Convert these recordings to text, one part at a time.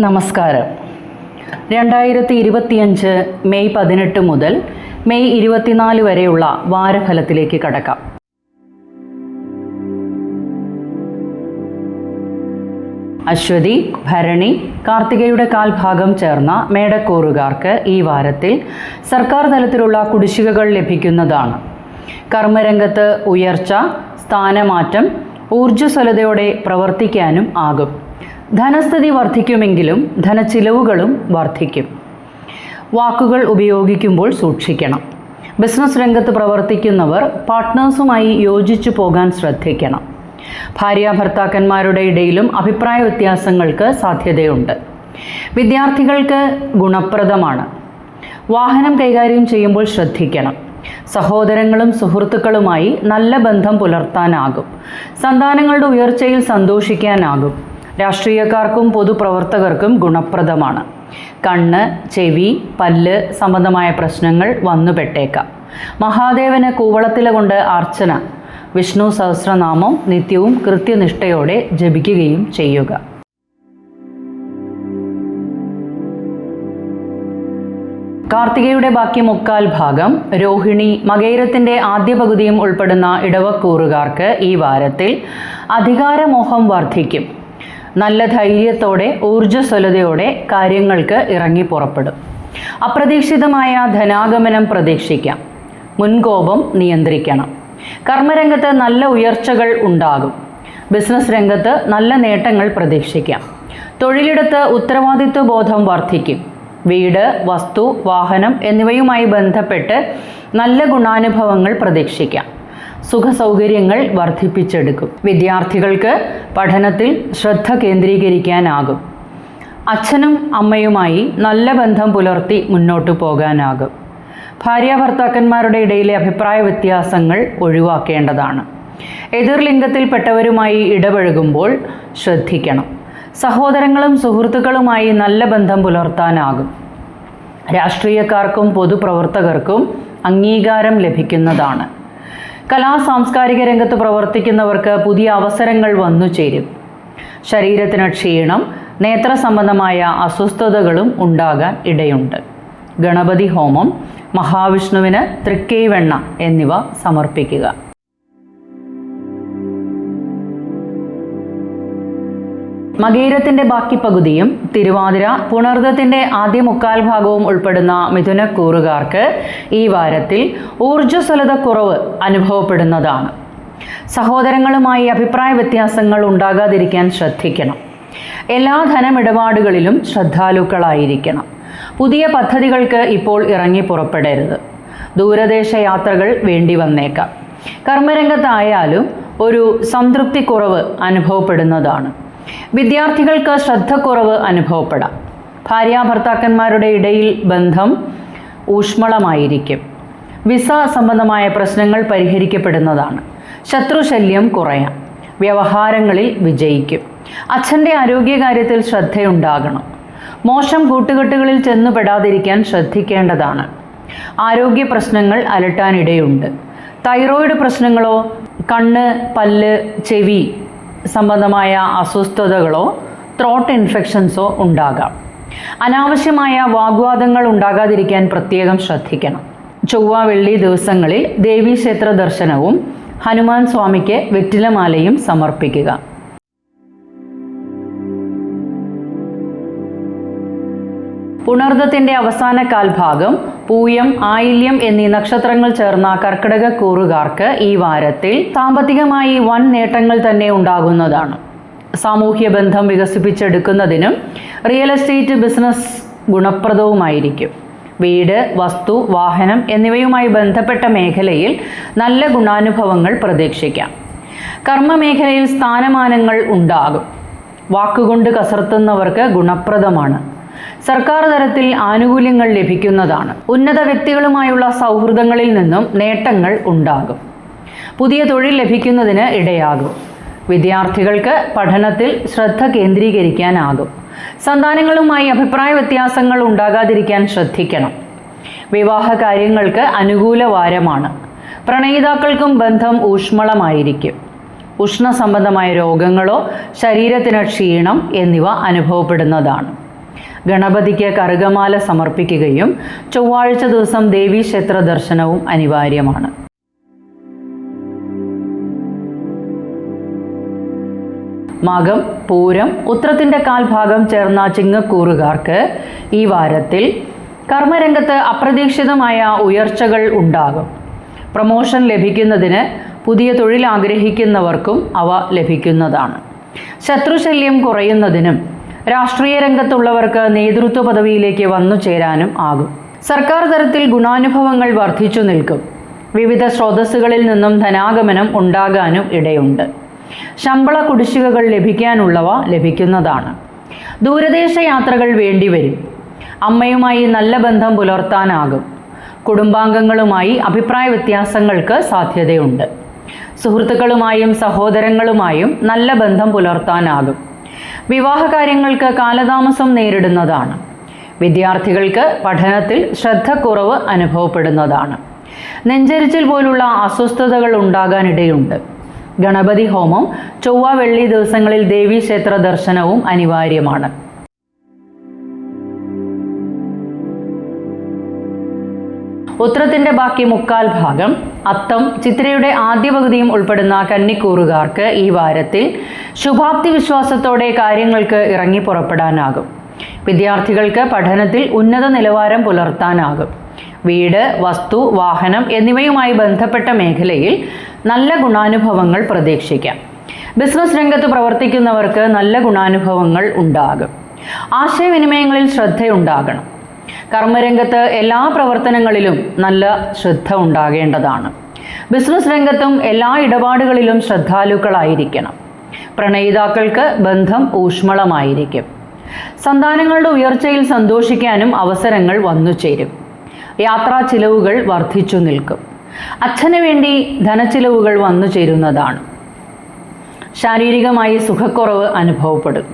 നമസ്കാരം. രണ്ടായിരത്തി ഇരുപത്തിയഞ്ച് മെയ് പതിനെട്ട് മുതൽ മെയ് ഇരുപത്തിനാല് വരെയുള്ള വാരഫലത്തിലേക്ക് കടക്കാം. അശ്വതി ഭരണി കാർത്തികയുടെ കാൽഭാഗം ചേർന്ന മേടക്കൂറുകാർക്ക് ഈ വാരത്തിൽ സർക്കാർ തലത്തിലുള്ള കുടിശ്ശികകൾ ലഭിക്കുന്നതാണ്. കർമ്മരംഗത്ത് ഉയർച്ച സ്ഥാനമാറ്റം ഊർജസ്വലതയോടെ പ്രവർത്തിക്കാനും ആകും. ധനസ്ഥിതി വർദ്ധിക്കുമെങ്കിലും ധനച്ചിലവുകളും വർദ്ധിക്കും വാക്കുകൾ ഉപയോഗിക്കുമ്പോൾ സൂക്ഷിക്കണം. ബിസിനസ് രംഗത്ത് പ്രവർത്തിക്കുന്നവർ പാർട്ട്നേഴ്സുമായി യോജിച്ചു പോകാൻ ശ്രദ്ധിക്കണം. ഭാര്യ ഭർത്താക്കന്മാരുടെ ഇടയിലും അഭിപ്രായ വ്യത്യാസങ്ങൾക്ക് സാധ്യതയുണ്ട്. വിദ്യാർത്ഥികൾക്ക് ഗുണപ്രദമാണ്. വാഹനം കൈകാര്യം ചെയ്യുമ്പോൾ ശ്രദ്ധിക്കണം. സഹോദരങ്ങളും സുഹൃത്തുക്കളുമായി നല്ല ബന്ധം പുലർത്താനാകും. സന്താനങ്ങളുടെ ഉയർച്ചയിൽ സന്തോഷിക്കാനാകും. രാഷ്ട്രീയക്കാർക്കും പൊതുപ്രവർത്തകർക്കും ഗുണപ്രദമാണ്. കണ്ണ് ചെവി പല്ല് സംബന്ധമായ പ്രശ്നങ്ങൾ വന്നുപെട്ടേക്കാം. മഹാദേവന് കൂവളത്തില കൊണ്ട് അർച്ചന വിഷ്ണു സഹസ്രനാമം നിത്യവും കൃത്യനിഷ്ഠയോടെ ജപിക്കുകയും ചെയ്യുക. കാർത്തികയുടെ ബാക്കി മുക്കാൽ ഭാഗം രോഹിണി മകൈരത്തിന്റെ ആദ്യ പകുതിയും ഉൾപ്പെടുന്ന ഇടവക്കൂറുകാർക്ക് ഈ വാരത്തിൽ അധികാരമോഹം വർദ്ധിക്കും. നല്ല ധൈര്യത്തോടെ ഊർജസ്വലതയോടെ കാര്യങ്ങൾക്ക് ഇറങ്ങി പുറപ്പെടും. അപ്രതീക്ഷിതമായ ധനാഗമനം പ്രതീക്ഷിക്കാം. മുൻകോപം നിയന്ത്രിക്കണം. കർമ്മരംഗത്ത് നല്ല ഉയർച്ചകൾ ഉണ്ടാകും. ബിസിനസ് രംഗത്ത് നല്ല നേട്ടങ്ങൾ പ്രതീക്ഷിക്കാം. തൊഴിലിടത്ത് ഉത്തരവാദിത്വ ബോധം വർദ്ധിക്കും. വീട് വസ്തു വാഹനം എന്നിവയുമായി ബന്ധപ്പെട്ട് നല്ല ഗുണാനുഭവങ്ങൾ പ്രതീക്ഷിക്കാം. സുഖസൗകര്യങ്ങൾ വർദ്ധിപ്പിച്ചെടുക്കും. വിദ്യാർത്ഥികൾക്ക് പഠനത്തിൽ ശ്രദ്ധ കേന്ദ്രീകരിക്കാനാകും. അച്ഛനും അമ്മയുമായി നല്ല ബന്ധം പുലർത്തി മുന്നോട്ടു പോകാനാകും. ഭാര്യ ഭർത്താക്കന്മാരുടെ ഇടയിലെ അഭിപ്രായ വ്യത്യാസങ്ങൾ ഒഴിവാക്കേണ്ടതാണ്. എതിർലിംഗത്തിൽപ്പെട്ടവരുമായി ഇടപഴകുമ്പോൾ ശ്രദ്ധിക്കണം. സഹോദരങ്ങളും സുഹൃത്തുക്കളുമായി നല്ല ബന്ധം പുലർത്താനാകും. രാഷ്ട്രീയക്കാർക്കും പൊതുപ്രവർത്തകർക്കും അംഗീകാരം ലഭിക്കുന്നതാണ്. കലാ സാംസ്കാരിക രംഗത്ത് പ്രവർത്തിക്കുന്നവർക്ക് പുതിയ അവസരങ്ങൾ വന്നു ചേരും. ശരീരത്തിന് ക്ഷീണം നേത്ര സംബന്ധമായ അസ്വസ്ഥതകളും ഉണ്ടാകാൻ ഇടയുണ്ട്. ഗണപതി ഹോമം മഹാവിഷ്ണുവിന് തൃക്കൈവെണ്ണ എന്നിവ സമർപ്പിക്കുക. മകീരത്തിന്റെ ബാക്കി പകുതിയും തിരുവാതിര പുണർദത്തിന്റെ ആദ്യ മുക്കാൽ ഭാഗവും ഉൾപ്പെടുന്ന മിഥുനക്കൂറുകാർക്ക് ഈ വാരത്തിൽ ഊർജസ്വലത കുറവ് അനുഭവപ്പെടുന്നതാണ്. സഹോദരങ്ങളുമായി അഭിപ്രായ വ്യത്യാസങ്ങൾ ഉണ്ടാകാതിരിക്കാൻ ശ്രദ്ധിക്കണം. എല്ലാ ധനമിടപാടുകളിലും ശ്രദ്ധാലുക്കളായിരിക്കണം. പുതിയ പദ്ധതികൾക്ക് ഇപ്പോൾ ഇറങ്ങി പുറപ്പെടരുത്. ദൂരദേശ യാത്രകൾ വേണ്ടി വന്നേക്കാം. കർമ്മരംഗത്തായാലും ഒരു സംതൃപ്തി കുറവ് അനുഭവപ്പെടുന്നതാണ്. വിദ്യാർത്ഥികൾക്ക് ശ്രദ്ധക്കുറവ് അനുഭവപ്പെടാം. ഭാര്യാഭർത്താക്കന്മാരുടെ ഇടയിൽ ബന്ധം ഊഷ്മളമായിരിക്കും. വിസ സംബന്ധമായ പ്രശ്നങ്ങൾ പരിഹരിക്കപ്പെടുന്നതാണ്. ശത്രുശല്യം കുറയാം. വ്യവഹാരങ്ങളിൽ വിജയിക്കും. അച്ഛന്റെ ആരോഗ്യകാര്യത്തിൽ ശ്രദ്ധയുണ്ടാകണം. മോശം കൂട്ടുകെട്ടുകളിൽ ചെന്നുപെടാതിരിക്കാൻ ശ്രദ്ധിക്കേണ്ടതാണ്. ആരോഗ്യ പ്രശ്നങ്ങൾ അലട്ടാനിടയുണ്ട്. തൈറോയിഡ് പ്രശ്നങ്ങളോ? കണ്ണ് പല്ല് ചെവി സംബന്ധമായ അസ്വസ്ഥതകളോ ത്രോട്ട് ഇൻഫെക്ഷൻസോ ഉണ്ടാകാം. അനാവശ്യമായ വാഗ്വാദങ്ങൾ ഉണ്ടാകാതിരിക്കാൻ പ്രത്യേകം ശ്രദ്ധിക്കണം. ചൊവ്വ വെള്ളി ദിവസങ്ങളിൽ ദേവീക്ഷേത്ര ദർശനവും ഹനുമാൻ സ്വാമിക്ക് വെറ്റിലമാലയും സമർപ്പിക്കുക. പുണർദത്തിന്റെ അവസാന കാൽഭാഗം പൂയം ആയില്യം എന്നീ നക്ഷത്രങ്ങൾ ചേർന്ന കർക്കിടക കൂറുകാർക്ക് ഈ വാരത്തിൽ സാമ്പത്തികമായി വൻ നേട്ടങ്ങൾ തന്നെ ഉണ്ടാകുന്നതാണ്. സാമൂഹ്യ ബന്ധം വികസിപ്പിച്ചെടുക്കുന്നതിനും റിയൽ എസ്റ്റേറ്റ് ബിസിനസ് ഗുണപ്രദവുമായിരിക്കും. വീട് വസ്തു വാഹനം എന്നിവയുമായി ബന്ധപ്പെട്ട മേഖലയിൽ നല്ല ഗുണാനുഭവങ്ങൾ പ്രതീക്ഷിക്കാം. കർമ്മമേഖലയിൽ സ്ഥാനമാനങ്ങൾ ഉണ്ടാകും. വാക്കുകൊണ്ട് കസർത്തുന്നവർക്ക് ഗുണപ്രദമാണ്. സർക്കാർ തലത്തിൽ ആനുകൂല്യങ്ങൾ ലഭിക്കുന്നതാണ്. ഉന്നത വ്യക്തികളുമായുള്ള സൗഹൃദങ്ങളിൽ നിന്നും നേട്ടങ്ങൾ ഉണ്ടാകും. പുതിയ തൊഴിൽ ലഭിക്കുന്നതിന് ഇടയാകും. വിദ്യാർത്ഥികൾക്ക് പഠനത്തിൽ ശ്രദ്ധ കേന്ദ്രീകരിക്കാനാകും. സന്താനങ്ങളുമായി അഭിപ്രായ വ്യത്യാസങ്ങൾ ഉണ്ടാകാതിരിക്കാൻ ശ്രദ്ധിക്കണം. വിവാഹ കാര്യങ്ങൾക്ക് അനുകൂല വാരമാണ്. പ്രണയിതാക്കൾക്കും ബന്ധം ഊഷ്മളമായിരിക്കും. ഉഷ്ണസംബന്ധമായ രോഗങ്ങളോ ശരീരത്തിന് ക്ഷീണം എന്നിവ അനുഭവപ്പെടുന്നതാണ്. ഗണപതിക്ക് കറുകമാല സമർപ്പിക്കുകയും ചൊവ്വാഴ്ച ദിവസം ദേവീക്ഷേത്ര ദർശനവും അനിവാര്യമാണ്. മകം പൂരം ഉത്രത്തിന്റെ കാൽഭാഗം ചേർന്ന ചിങ്ങക്കൂറുകാർക്ക് ഈ വാരത്തിൽ കർമ്മരംഗത്ത് അപ്രതീക്ഷിതമായ ഉയർച്ചകൾ ഉണ്ടാകും. പ്രമോഷൻ ലഭിക്കുന്നതിന് പുതിയ തൊഴിൽ ആഗ്രഹിക്കുന്നവർക്കും അവ ലഭിക്കുന്നതാണ്. ശത്രുശല്യം കുറയുന്നതിനും രാഷ്ട്രീയ രംഗത്തുള്ളവർക്ക് നേതൃത്വ പദവിയിലേക്ക് വന്നു ചേരാനും ആകും. സർക്കാർ തലത്തിൽ ഗുണാനുഭവങ്ങൾ വർദ്ധിച്ചു നിൽക്കും. വിവിധ സ്രോതസ്സുകളിൽ നിന്നും ധനാഗമനം ഉണ്ടാകാനും ഇടയുണ്ട്. ശമ്പള കുടിശ്ശികകൾ ലഭിക്കാനുള്ളവ ലഭിക്കുന്നതാണ്. ദൂരദേശ യാത്രകൾ വേണ്ടിവരും. അമ്മയുമായി നല്ല ബന്ധം പുലർത്താനാകും. കുടുംബാംഗങ്ങളുമായി അഭിപ്രായ വ്യത്യാസങ്ങൾക്ക് സാധ്യതയുണ്ട്. സുഹൃത്തുക്കളുമായും സഹോദരങ്ങളുമായും നല്ല ബന്ധം പുലർത്താനാകും. വിവാഹകാര്യങ്ങൾക്ക് കാലതാമസം നേരിടുന്നതാണ്. വിദ്യാർത്ഥികൾക്ക് പഠനത്തിൽ ശ്രദ്ധക്കുറവ് അനുഭവപ്പെടുന്നതാണ്. നെഞ്ചരിച്ചിൽ പോലുള്ള അസ്വസ്ഥതകൾ ഉണ്ടാകാനിടയുണ്ട്. ഗണപതി ഹോമം ചൊവ്വ വെള്ളി ദിവസങ്ങളിൽ ദേവീക്ഷേത്ര ദർശനവും അനിവാര്യമാണ്. ഉത്രത്തിന്റെ ബാക്കി മുക്കാൽ ഭാഗം അത്തം ചിത്രയുടെ ആദ്യ പകുതിയും ഉൾപ്പെടുന്ന കന്നിക്കൂറുകാർക്ക് ഈ വാരത്തിൽ ശുഭാപ്തി വിശ്വാസത്തോടെ കാര്യങ്ങൾക്ക് ഇറങ്ങി പുറപ്പെടാനാകും. വിദ്യാർത്ഥികൾക്ക് പഠനത്തിൽ ഉന്നത നിലവാരം പുലർത്താനാകും. വീട് വസ്തു വാഹനം എന്നിവയുമായി ബന്ധപ്പെട്ട മേഖലയിൽ നല്ല ഗുണാനുഭവങ്ങൾ പ്രതീക്ഷിക്കാം. ബിസിനസ് രംഗത്ത് പ്രവർത്തിക്കുന്നവർക്ക് നല്ല ഗുണാനുഭവങ്ങൾ ഉണ്ടാകും. ആശയവിനിമയങ്ങളിൽ ശ്രദ്ധയുണ്ടാകണം. കർമ്മരംഗത്ത് എല്ലാ പ്രവർത്തനങ്ങളിലും നല്ല ശ്രദ്ധ ഉണ്ടാകേണ്ടതാണ്. ബിസിനസ് രംഗത്തും എല്ലാ ഇടപാടുകളിലും ശ്രദ്ധാലുക്കളായിരിക്കണം. പ്രണയിതാക്കൾക്ക് ബന്ധം ഊഷ്മളമായിരിക്കും. സന്താനങ്ങളുടെ ഉയർച്ചയിൽ സന്തോഷിക്കാനും അവസരങ്ങൾ വന്നു ചേരും. യാത്രാ ചിലവുകൾ വർദ്ധിച്ചു നിൽക്കും. അച്ഛന് വേണ്ടി ധനച്ചിലവുകൾ വന്നു ചേരുന്നതാണ്. ശാരീരികമായി സുഖക്കുറവ് അനുഭവപ്പെടും.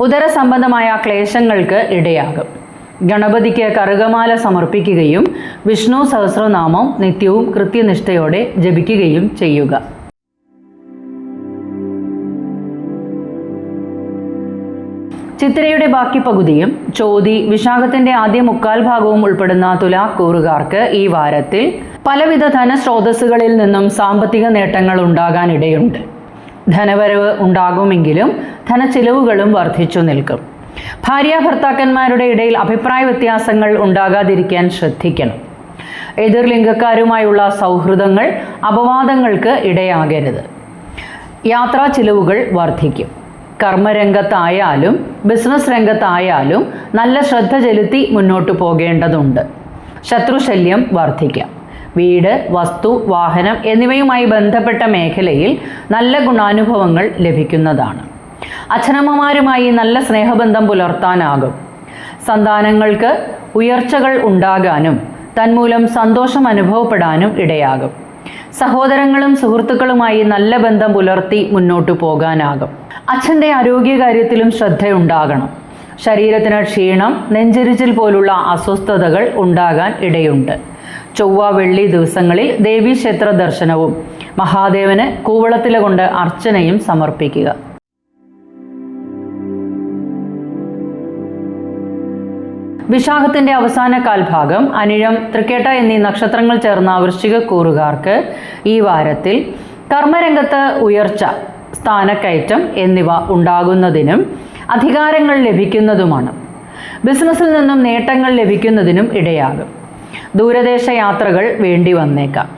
ഉദര സംബന്ധമായ ക്ലേശങ്ങൾക്ക് ഇടയാകും. ഗണപതിക്ക് കറുകമാല സമർപ്പിക്കുകയും വിഷ്ണു സഹസ്രനാമം നിത്യവും കൃത്യനിഷ്ഠയോടെ ജപിക്കുകയും ചെയ്യുക. ചിത്രയുടെ ബാക്കി പകുതിയും ചോതി വിശാഖത്തിന്റെ ആദ്യ മുക്കാൽ ഭാഗവും ഉൾപ്പെടുന്ന തുലാക്കൂറുകാർക്ക് ഈ വാരത്തിൽ പലവിധ ധനസ്രോതസ്സുകളിൽ നിന്നും സാമ്പത്തിക നേട്ടങ്ങൾ ഉണ്ടാകാനിടയുണ്ട്. ധനവരവ് ഉണ്ടാകുമെങ്കിലും ധനച്ചിലവുകളും വർദ്ധിച്ചു നിൽക്കും. ഭാര്യ ഭർത്താക്കന്മാരുടെ ഇടയിൽ അഭിപ്രായ വ്യത്യാസങ്ങൾ ഉണ്ടാകാതിരിക്കാൻ ശ്രദ്ധിക്കണം. എതിർ ലിംഗക്കാരുമായുള്ള സൗഹൃദങ്ങൾ അപവാദങ്ങൾക്ക് ഇടയാകരുത്. യാത്രാ ചിലവുകൾ വർദ്ധിക്കും. കർമ്മരംഗത്തായാലും ബിസിനസ് രംഗത്തായാലും നല്ല ശ്രദ്ധ ചെലുത്തി മുന്നോട്ട് പോകേണ്ടതുണ്ട്. ശത്രുശല്യം വർദ്ധിക്കാം. വീട് വസ്തു വാഹനം എന്നിവയുമായി ബന്ധപ്പെട്ട മേഖലയിൽ നല്ല ഗുണാനുഭവങ്ങൾ ലഭിക്കുന്നതാണ്. അച്ഛനമ്മമാരുമായി നല്ല സ്നേഹബന്ധം പുലർത്താനാകും. സന്താനങ്ങൾക്ക് ഉയർച്ചകൾ ഉണ്ടാകാനും തന്മൂലം സന്തോഷം അനുഭവപ്പെടാനും ഇടയാകും. സഹോദരങ്ങളും സുഹൃത്തുക്കളുമായി നല്ല ബന്ധം പുലർത്തി മുന്നോട്ടു പോകാനാകും. അച്ഛന്റെ ആരോഗ്യകാര്യത്തിലും ശ്രദ്ധയുണ്ടാകണം. ശരീരത്തിന് ക്ഷീണം നെഞ്ചരിച്ചിൽ പോലുള്ള അസ്വസ്ഥതകൾ ഉണ്ടാകാൻ ഇടയുണ്ട്. ചൊവ്വ വെള്ളി ദിവസങ്ങളിൽ ദേവീക്ഷേത്ര ദർശനവും മഹാദേവന് കൂവളത്തിലെ കൊണ്ട് അർച്ചനയും സമർപ്പിക്കുക. വിശാഖത്തിന്റെ അവസാന കാൽഭാഗം അനിഴം തൃക്കേട്ട എന്നീ നക്ഷത്രങ്ങൾ ചേർന്ന വൃശ്ചികക്കൂറുകാർക്ക് ഈ വാരത്തിൽ കർമ്മരംഗത്ത് ഉയർച്ച സ്ഥാനക്കയറ്റം എന്നിവ ഉണ്ടാകുന്നതിനും അധികാരങ്ങൾ ലഭിക്കുന്നതുമാണ്. ബിസിനസ്സിൽ നിന്നും നേട്ടങ്ങൾ ലഭിക്കുന്നതിനും ഇടയാകും. ദൂരദേശ യാത്രകൾ വേണ്ടി വന്നേക്കാം.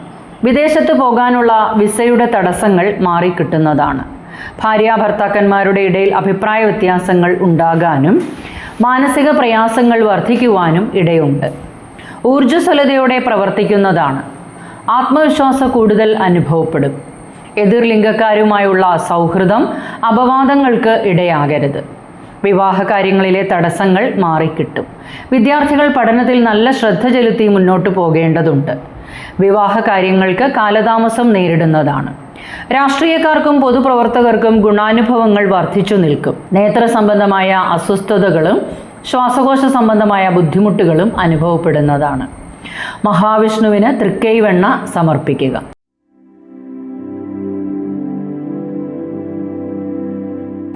വിദേശത്ത് പോകാനുള്ള വിസയുടെ തടസ്സങ്ങൾ മാറിക്കിട്ടുന്നതാണ്. ഭാര്യ ഭർത്താക്കന്മാരുടെ ഇടയിൽ അഭിപ്രായ വ്യത്യാസങ്ങൾ ഉണ്ടാകാനും മാനസിക പ്രയാസങ്ങൾ വർദ്ധിക്കുവാനും ഇടയുണ്ട്. ഊർജസ്വലതയോടെ പ്രവർത്തിക്കുന്നതാണ്. ആത്മവിശ്വാസം കൂടുതൽ അനുഭവപ്പെടും. എതിർലിംഗക്കാരുമായുള്ള സൗഹൃദം അപവാദങ്ങൾക്ക് ഇടയാകരുത്. വിവാഹ കാര്യങ്ങളിലെ തടസ്സങ്ങൾ മാറിക്കിട്ടും. വിദ്യാർത്ഥികൾ പഠനത്തിൽ നല്ല ശ്രദ്ധ ചെലുത്തി മുന്നോട്ട് പോകേണ്ടതുണ്ട്. വിവാഹ കാര്യങ്ങൾക്ക് കാലതാമസം നേരിടുന്നതാണ്. രാഷ്ട്രീയക്കാർക്കും പൊതുപ്രവർത്തകർക്കും ഗുണാനുഭവങ്ങൾ വർദ്ധിച്ചു നിൽക്കും നേത്ര സംബന്ധമായ അസ്വസ്ഥതകളും ശ്വാസകോശ സംബന്ധമായ ബുദ്ധിമുട്ടുകളും അനുഭവപ്പെടുന്നതാണ് മഹാവിഷ്ണുവിന് തൃക്കൈവെണ്ണ സമർപ്പിക്കുക.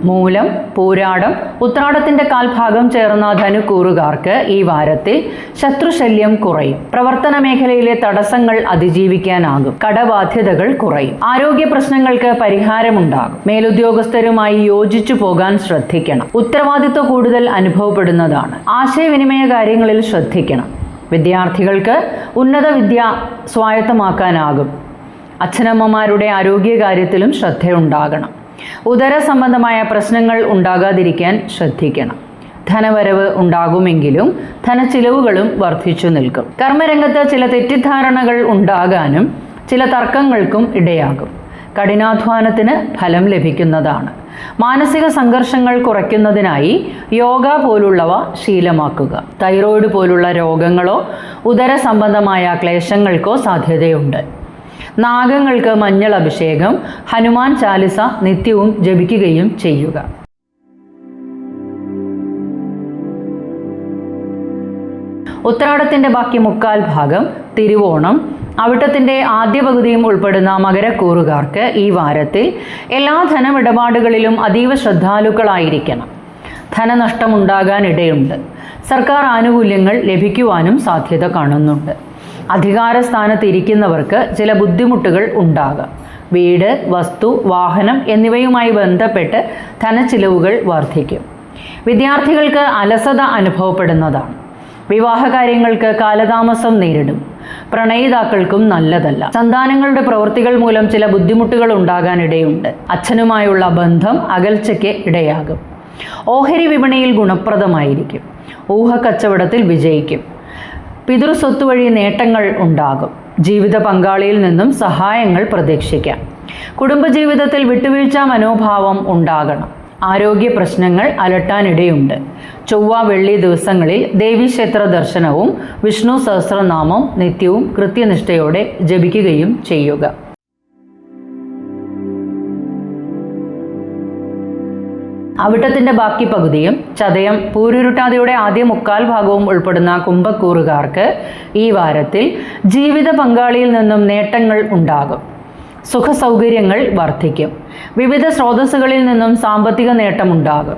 മൂലം പൂരാടം ഉത്രാടത്തിന്റെ കാൽഭാഗം ചേർന്ന ധനുക്കൂറുകാർക്ക് ഈ വാരത്തിൽ ശത്രുശല്യം കുറയും. പ്രവർത്തന മേഖലയിലെ തടസ്സങ്ങൾ അതിജീവിക്കാനാകും. കടബാധ്യതകൾ കുറയും. ആരോഗ്യ പ്രശ്നങ്ങൾക്ക് പരിഹാരമുണ്ടാകും. മേലുദ്യോഗസ്ഥരുമായി യോജിച്ചു പോകാൻ ശ്രദ്ധിക്കണം. ഉത്തരവാദിത്വ കൂടുതൽ അനുഭവപ്പെടുന്നതാണ്. ആശയവിനിമയ കാര്യങ്ങളിൽ ശ്രദ്ധിക്കണം. വിദ്യാർത്ഥികൾക്ക് ഉന്നത വിദ്യ സ്വായത്തമാക്കാനാകും. അച്ഛനമ്മമാരുടെ ആരോഗ്യകാര്യത്തിലും ശ്രദ്ധയുണ്ടാകണം. ഉദര സംബന്ധമായ പ്രശ്നങ്ങൾ ഉണ്ടാകാതിരിക്കാൻ ശ്രദ്ധിക്കണം. ധനവരവ് ഉണ്ടാകുമെങ്കിലും ധനച്ചിലവുകളും വർദ്ധിച്ചു നിൽക്കും. കർമ്മരംഗത്ത് ചില തെറ്റിദ്ധാരണകൾ ഉണ്ടാകാനും ചില തർക്കങ്ങൾക്കും ഇടയാകും. കഠിനാധ്വാനത്തിന് ഫലം ലഭിക്കുന്നതാണ്. മാനസിക സംഘർഷങ്ങൾ കുറയ്ക്കുന്നതിനായി യോഗ പോലുള്ളവ ശീലമാക്കുക. തൈറോയിഡ് പോലുള്ള രോഗങ്ങളോ ഉദര സംബന്ധമായ ക്ലേശങ്ങൾക്കോ സാധ്യതയുണ്ട്. നാഗങ്ങൾക്ക് മഞ്ഞൾ അഭിഷേകം ഹനുമാൻ ചാലിസ നിത്യവും ജപിക്കുകയും ചെയ്യുക. ഉത്രാടത്തിന്റെ ബാക്കി മുക്കാൽ ഭാഗം തിരുവോണം. അവിട്ടത്തിന്റെ ആദ്യ പകുതിയും ഉൾപ്പെടുന്ന മകരക്കൂറുകാർക്ക് ഈ വാരത്തിൽ എല്ലാ ധനമിടപാടുകളിലും അതീവ ശ്രദ്ധാലുക്കളായിരിക്കണം. ധനനഷ്ടമുണ്ടാകാൻ ഇടയുണ്ട് സർക്കാർ ആനുകൂല്യങ്ങൾ ലഭിക്കുവാനും സാധ്യത കാണുന്നുണ്ട്. അധികാര സ്ഥാനത്ത് ഇരിക്കുന്നവർക്ക് ചില ബുദ്ധിമുട്ടുകൾ ഉണ്ടാകാം. വീട് വസ്തു വാഹനം എന്നിവയുമായി ബന്ധപ്പെട്ട് ധനച്ചിലവുകൾ വർദ്ധിക്കും. വിദ്യാർത്ഥികൾക്ക് അലസത അനുഭവപ്പെടുന്നതാണ്. വിവാഹകാര്യങ്ങൾക്ക് കാലതാമസം നേരിടും. പ്രണയിതാക്കൾക്കും നല്ലതല്ല. സന്താനങ്ങളുടെ പ്രവൃത്തികൾ മൂലം ചില ബുദ്ധിമുട്ടുകൾ ഉണ്ടാകാനിടയുണ്ട്. അച്ഛനുമായുള്ള ബന്ധം അകൽച്ചയ്ക്ക് ഇടയാകും. ഓഹരി വിപണിയിൽ ഗുണപ്രദമായിരിക്കും. ഊഹക്കച്ചവടത്തിൽ വിജയിക്കും. പിതൃസ്വത്ത് വഴി നേട്ടങ്ങൾ ഉണ്ടാകും. ജീവിത പങ്കാളിയിൽ നിന്നും സഹായങ്ങൾ പ്രതീക്ഷിക്കാം. കുടുംബജീവിതത്തിൽ വിട്ടുവീഴ്ച മനോഭാവം ഉണ്ടാകണം. ആരോഗ്യ പ്രശ്നങ്ങൾ അലട്ടാനിടയുണ്ട്. ചൊവ്വ വെള്ളി ദിവസങ്ങളിൽ ദേവീക്ഷേത്ര ദർശനവും വിഷ്ണു സഹസ്രനാമം നിത്യവും കൃത്യനിഷ്ഠയോടെ ജപിക്കുകയും ചെയ്യുക. അവിട്ടത്തിന്റെ ബാക്കി പകുതിയും ചതയം പൂരുരുട്ടാതിയുടെ ആദ്യ മുക്കാൽ ഭാഗവും ഉൾപ്പെടുന്ന കുംഭക്കൂറുകാർക്ക് ഈ വാരത്തിൽ ജീവിത പങ്കാളിയിൽ നിന്നും നേട്ടങ്ങൾ ഉണ്ടാകും. സുഖസൗകര്യങ്ങൾ വർദ്ധിക്കും. വിവിധ സ്രോതസ്സുകളിൽ നിന്നും സാമ്പത്തിക നേട്ടമുണ്ടാകും.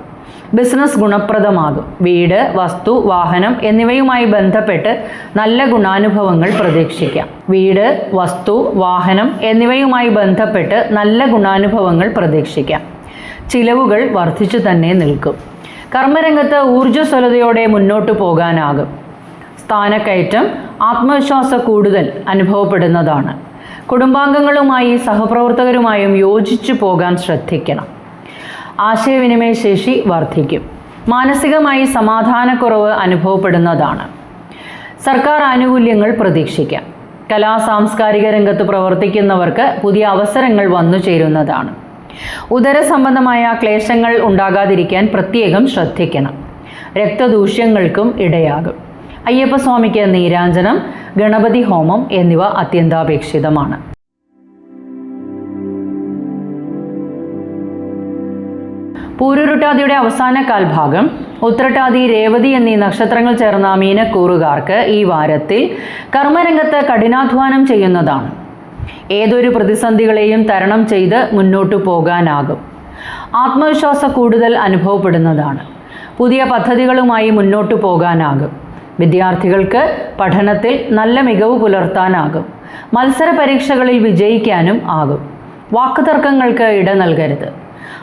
ബിസിനസ് ഗുണപ്രദമാകും. വീട് വസ്തു വാഹനം എന്നിവയുമായി ബന്ധപ്പെട്ട് നല്ല ഗുണാനുഭവങ്ങൾ പ്രതീക്ഷിക്കാം. വീട് വസ്തു വാഹനം എന്നിവയുമായി ബന്ധപ്പെട്ട് നല്ല ഗുണാനുഭവങ്ങൾ പ്രതീക്ഷിക്കാം. ചിലവുകൾ വർദ്ധിച്ചു തന്നെ നിൽക്കും. കർമ്മരംഗത്ത് ഊർജസ്വലതയോടെ മുന്നോട്ട് പോകാനാകും. സ്ഥാനക്കയറ്റം ആത്മവിശ്വാസ കൂടുതൽ അനുഭവപ്പെടുന്നതാണ്. കുടുംബാംഗങ്ങളുമായി സഹപ്രവർത്തകരുമായും യോജിച്ചു പോകാൻ ശ്രദ്ധിക്കണം. ആശയവിനിമയ ശേഷി വർദ്ധിക്കും. മാനസികമായി സമാധാനക്കുറവ് അനുഭവപ്പെടുന്നതാണ്. സർക്കാർ ആനുകൂല്യങ്ങൾ പ്രതീക്ഷിക്കാം. കലാ സാംസ്കാരിക രംഗത്ത് പ്രവർത്തിക്കുന്നവർക്ക് പുതിയ അവസരങ്ങൾ വന്നു ചേരുന്നതാണ് ഉദര സംബന്ധമായ ക്ലേശങ്ങൾ ഉണ്ടാകാതിരിക്കാൻ പ്രത്യേകം ശ്രദ്ധിക്കണം. രക്തദൂഷ്യങ്ങൾക്കും ഇടയാകും. അയ്യപ്പസ്വാമിക്ക് നീരാഞ്ജനം ഗണപതി ഹോമം എന്നിവ അത്യന്താപേക്ഷിതമാണ്. പൂരുരുട്ടാതിയുടെ അവസാന കാൽഭാഗം ഉത്രട്ടാതി രേവതി എന്നീ നക്ഷത്രങ്ങൾ ചേർന്ന മീനക്കൂറുകാർക്ക് ഈ വാരത്തിൽ കർമ്മരംഗത്ത് കഠിനാധ്വാനം ചെയ്യുന്നതാണ്. ഏതൊരു പ്രതിസന്ധികളെയും തരണം ചെയ്ത് മുന്നോട്ടു പോകാനാകും. ആത്മവിശ്വാസ കൂടുതൽ അനുഭവപ്പെടുന്നതാണ്. പുതിയ പദ്ധതികളുമായി മുന്നോട്ടു പോകാനാകും. വിദ്യാർത്ഥികൾക്ക് പഠനത്തിൽ നല്ല മികവ് പുലർത്താനാകും. മത്സര പരീക്ഷകളിൽ വിജയിക്കാനും ആകും. വാക്കുതർക്കങ്ങൾക്ക് ഇട നൽകരുത്.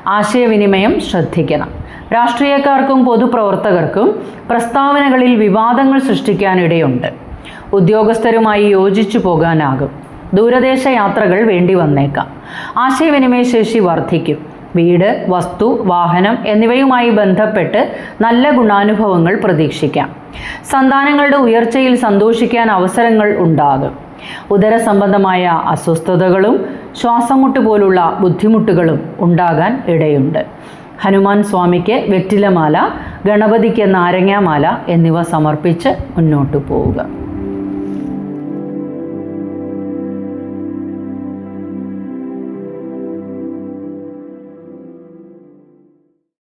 ആശയവിനിമയം ശ്രദ്ധിക്കണം. രാഷ്ട്രീയക്കാർക്കും പൊതുപ്രവർത്തകർക്കും പ്രസ്താവനകളിൽ വിവാദങ്ങൾ സൃഷ്ടിക്കാനിടയുണ്ട്. ഉദ്യോഗസ്ഥരുമായി യോജിച്ചു പോകാനാകും. ദൂരദേശ യാത്രകൾ വേണ്ടി വന്നേക്കാം. ആശയവിനിമയ ശേഷി വർദ്ധിക്കും. വീട് വസ്തു വാഹനം എന്നിവയുമായി ബന്ധപ്പെട്ട് നല്ല ഗുണാനുഭവങ്ങൾ പ്രതീക്ഷിക്കാം. സന്താനങ്ങളുടെ ഉയർച്ചയിൽ സന്തോഷിക്കാൻ അവസരങ്ങൾ ഉണ്ടാകും. ഉദര സംബന്ധമായ അസ്വസ്ഥതകളും ശ്വാസമുട്ട് പോലുള്ള ബുദ്ധിമുട്ടുകളും ഉണ്ടാകാൻ ഇടയുണ്ട്. ഹനുമാൻ സ്വാമിക്ക് വെറ്റിലമാല ഗണപതിക്ക് നാരങ്ങാമാല എന്നിവ സമർപ്പിച്ച് മുന്നോട്ടു പോവുക.